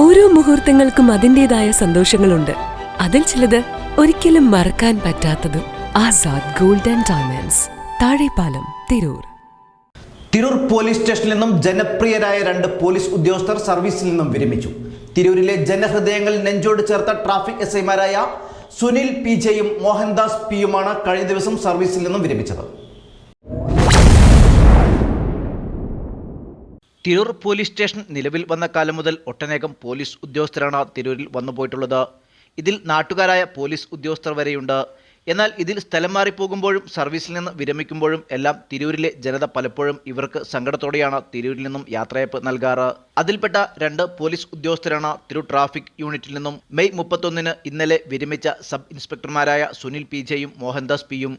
ഓരോ മുഹൂർത്തങ്ങൾക്കും അതിന്റെതായ സന്തോഷങ്ങളുണ്ട്. അതിൽ ചിലത് ഒരിക്കലും മറക്കാൻ പറ്റാത്തതും Azad golden diamonds Thazhepalam Tirur. Tirur police സ്റ്റേഷനിൽ നിന്നും ജനപ്രിയരായ രണ്ട് പോലീസ് ഉദ്യോഗസ്ഥർ സർവീസിൽ നിന്നും വിരമിച്ചു. തിരൂരിലെ ജനഹൃദയങ്ങൾ നെഞ്ചോട് ചേർത്ത ട്രാഫിക് എസ് ഐമാരായ സുനിൽ പി ജെയും മോഹൻദാസ് പിയുമാണ് കഴിഞ്ഞ ദിവസം സർവീസിൽ നിന്നും വിരമിച്ചത്. തിരൂർ പോലീസ് സ്റ്റേഷൻ നിലവിൽ വന്ന കാലം മുതൽ ഒട്ടനേകം പോലീസ് ഉദ്യോഗസ്ഥരാണ് തിരൂരിൽ വന്നുപോയിട്ടുള്ളത് ഇതിൽ നാട്ടുകാരായ പോലീസ് ഉദ്യോഗസ്ഥർ വരെയുണ്ട്. എന്നാൽ ഇതിൽ സ്ഥലം മാറിപ്പോകുമ്പോഴും സർവീസിൽ നിന്ന് വിരമിക്കുമ്പോഴും എല്ലാം തിരൂരിലെ ജനത പലപ്പോഴും ഇവർക്ക് സങ്കടത്തോടെയാണ് തിരൂരിൽ നിന്നും യാത്രയപ്പ് നൽകാറ്. അതിൽപ്പെട്ട രണ്ട് പോലീസ് ഉദ്യോഗസ്ഥരാണ് തിരു ട്രാഫിക് യൂണിറ്റിൽ നിന്നും മെയ് മുപ്പത്തൊന്നിന് ഇന്നലെ വിരമിച്ച സബ് ഇൻസ്പെക്ടർമാരായ സുനിൽ പി ജെയും മോഹൻദാസ് പിയും.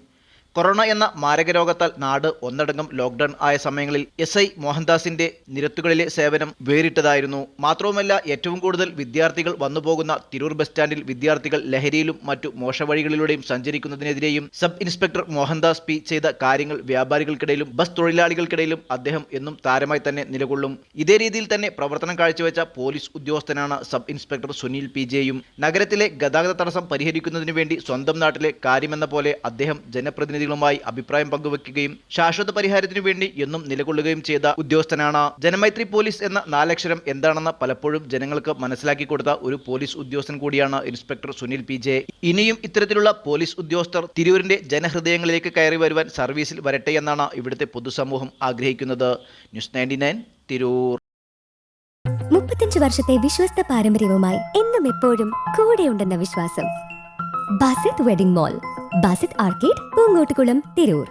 കൊറോണ എന്ന മാരകരോഗത്താൽ നാട് ഒന്നടങ്കം ലോക്ക്ഡൗൺ ആയ സമയങ്ങളിൽ എസ് ഐ മോഹൻദാസിന്റെ നിരത്തുകളിലെ സേവനം വേറിട്ടതായിരുന്നു. മാത്രവുമല്ല ഏറ്റവും കൂടുതൽ വിദ്യാർത്ഥികൾ വന്നുപോകുന്ന തിരൂർ ബസ് സ്റ്റാൻഡിൽ വിദ്യാർത്ഥികൾ ലഹരിയിലും മറ്റു മോശവഴികളിലൂടെയും സഞ്ചരിക്കുന്നതിനെതിരെയും സബ് ഇൻസ്പെക്ടർ മോഹൻദാസ് പി ചെയ്ത കാര്യങ്ങൾ വ്യാപാരികൾക്കിടയിലും ബസ് തൊഴിലാളികൾക്കിടയിലും അദ്ദേഹം എന്നും താരമായി തന്നെ നിലകൊള്ളും. ഇതേ രീതിയിൽ തന്നെ പ്രവർത്തനം കാഴ്ചവെച്ച പോലീസ് ഉദ്യോഗസ്ഥനാണ് സബ് ഇൻസ്പെക്ടർ സുനിൽ പി ജെയും. നഗരത്തിലെ ഗതാഗത തടസ്സം പരിഹരിക്കുന്നതിനു വേണ്ടി സ്വന്തം നാട്ടിലെ കാര്യമെന്ന പോലെ അദ്ദേഹം ജനപ്രതിനിധികളുമായി അഭിപ്രായം പങ്കുവെക്കുകയും ശാശ്വത പരിഹാരത്തിനു വേണ്ടി എന്നും നിലകൊള്ളുകയും ചെയ്ത ഉദ്യോഗസ്ഥനാണ്. ജനമൈത്രി പോലീസ് എന്ന നാലക്ഷരം എന്താണെന്ന് പലപ്പോഴും ജനങ്ങൾക്ക് മനസ്സിലാക്കി കൊടുത്ത ഒരു പോലീസ് ഉദ്യോഗസ്ഥൻ കൂടിയാണ് ഇൻസ്പെക്ടർ സുനിൽ പി ജെ. ഇനിയും ഇത്തരത്തിലുള്ള പോലീസ് ഉദ്യോഗസ്ഥർ തിരൂരിന്റെ ജനഹൃദയങ്ങളിലേക്ക് കയറി വരുവാൻ സർവീസിൽ വരട്ടെ എന്നാണ് ഇവിടുത്തെ പൊതുസമൂഹം ആഗ്രഹിക്കുന്നത്. News ninety nine Tirur. മുപ്പത്തഞ്ച് വർഷത്തെ വിശ്വസ്ത പാരമ്പര്യവുമായി എന്നും എപ്പോഴും കൂടെയുണ്ടെന്ന വിശ്വാസം. Basith wedding mall. Basith arcade Poongottukulam Tirur.